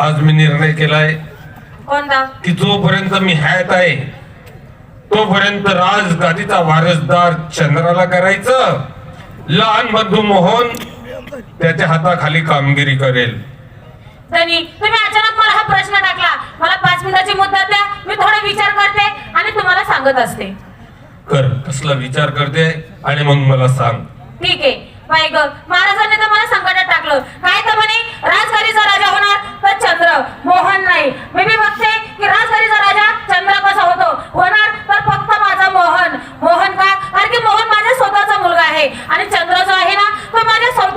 आज मी निर्णय केलाय कोणता? की जोपर्यंत मी हयात आहे तोपर्यंत राजगादीचा वारसदार चंद्राला करायचं. लहान बंधू मोहन त्याच्या हाताखाली कामगिरी करेल. धनी तुम्ही अचानक मला हा प्रश्न टाकला. मला पाच मिनिटाची मुद्दा द्या मी थोडा विचार करते आणि तुम्हाला सांगत असते. कर कसला विचार करते आणि मग मला सांग. ठीक आहे. ग महाराजांनी तर मला संकटात टाकलं काय तर म्हणे राजगाडीचा राजा होणार तर चंद्र मोहन नाही मी बी बघते की राजगाडीचा राजा चंद्र कसा होतो होणार तर फक्त माझा मोहन मोहन का कारण की मोहन माझ्या स्वतःचा मुलगा आहे आणि चंद्र जो आहे ना तो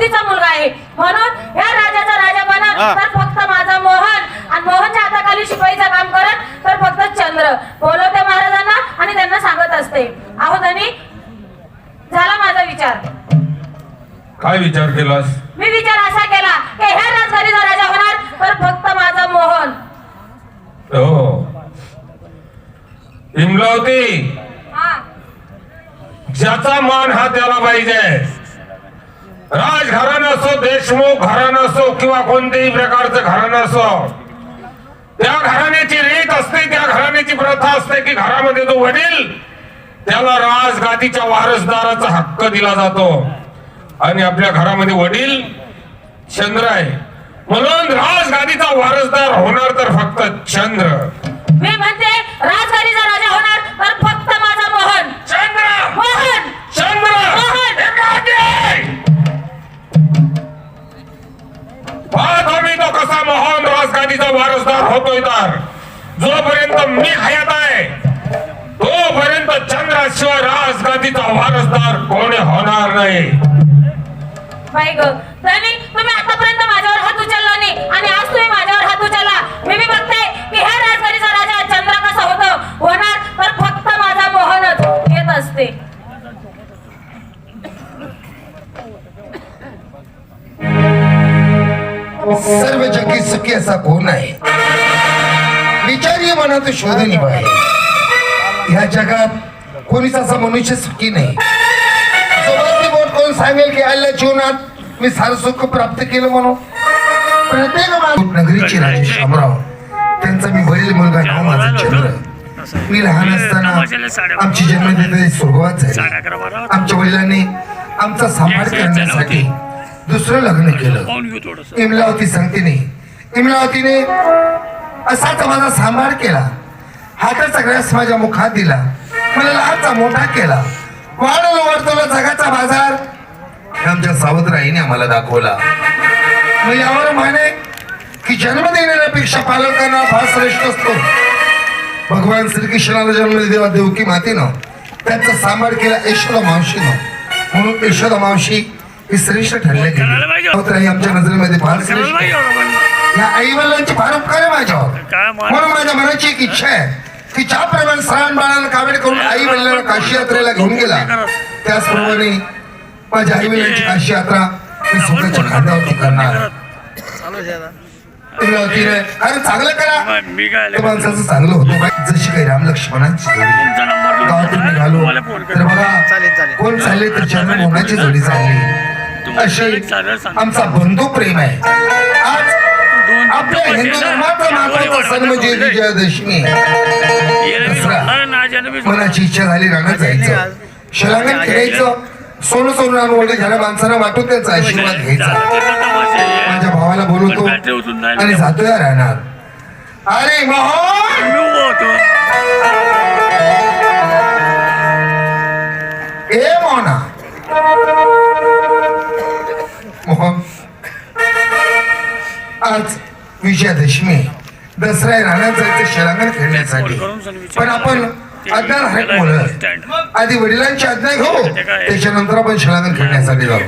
सवतीचा मुलगा आहे. म्हणून या राजाचा राजा बनत. तर फक्त माझा मोहन. आणि मोहनच्या हाताखाली शिपाईचं काम करत तर फक्त चंद्र. बोलवते महाराजांना आणि त्यांना सांगत असते. अहो धनी झाला माझा विचार. काय विचार केलास? मी विचार असा केला की ह्या राजगाडीचा राजा होणार तर फक्त माझा मोहन. हो. इमलावती हा. ज्याचा मान हा त्याला पाहिजे. राजघराणं असो देशमुख घराणं असो किंवा कोणत्याही प्रकारचं घराणं असो त्या घराण्याची रीत असते त्या घराण्याची प्रथा असते की घरामध्ये जो वडील त्याला राजगादीच्या वारसदाराचा हक्क दिला जातो. आणि आपल्या घरामध्ये वडील चंद्र आहे. म्हणून राजगादीचा वारसदार होणार तर फक्त चंद्र. वारसदार होतोय तर. जोपर्यंत मी हयात आहे तोपर्यंत चंद्राशिवाय राजगादीचा वारसदार कोणी होणार नाही. सर्व जगी सुखी असा कोण आहे? विचारी मनात शोधून आहे ह्या जगात कोणीच असा मनुष्य सुखी नाही. कोण सांगेल की आल्या जीवनात मी सारं सुख प्राप्त केलं म्हणून. प्रत्येक माणूस नगरीचे राजे शामराव त्यांचा मी वडील मुलगा नाव माझा चंद्र. मी लहान असताना आमची जन्मदिन स्वर्गवात झाली. आमच्या वडिलांनी आमचा सांभाळ करण्यासाठी दुसरं लग्न केलं. इमलावती सांगते नाही इमलावतीने असाच माझा सांभाळ केला. हाताचा ग्रास माझ्या मुखात दिला. मला लहानचा मोठा केला. वाढलो वाढतोला जगाचा बाजार. आमच्या सावत्राईने आम्हाला दाखवला. मग यावर माने की जन्म देणाऱ्यापेक्षा पालन फार श्रेष्ठ असतो. भगवान श्रीकृष्णाला जन्म दिला देवकी मातेनं त्यांचा सांभाळ केला यशोदा मावशीनं. म्हणून यशोदा मावशी ही श्रेष्ठ ठरले. गेली. आमच्या नजरेमध्ये फार श्रेष्ठ. या आई वडिलांची फार उपकार आहे माझ्यावर. म्हणून माझ्या मनाची एक इच्छा आहे की ज्याप्रमाणे सरान बाळाला कावेड करून आई वडिलांना काशी यात्रेला घेऊन गेला त्याचप्रमाणे माझ्या आई वडिलांची काशी यात्रा मी स्वतःच्या खांद्यावरती करणार. अरे चांगलं करा. माणसाचं चांगलं होतं. जशी काही राम लक्ष्मणांची जोडी गावातून निघालो. तर बघा कोण चालले तर चंद्र मोहनाची जोडी चालली. अशी आमचा बंधू प्रेम आहे. आज दोन आपल्या हिंदू धर्माचा महत्त्वाचा सण म्हणजे विजयादशमी. मनाची इच्छा झाली रानात जायचं. शलांगण खेळायचं. सोनं सोनं आणून वडील झाल्या माणसांना वाटून त्यांचा आशीर्वाद घ्यायचा. माझ्या भावाला बोलवतो आणि जातोय राहणार अरे मोहन आज विजयादशमी दसरा आहे राहण्यात जायचं खेळण्यासाठी. पण आपण अज्ञान आहेत मुलं. आधी वडिलांची आज्ञा घेऊ त्याच्यानंतर आपण शलांगण खेळण्यासाठी जाऊ.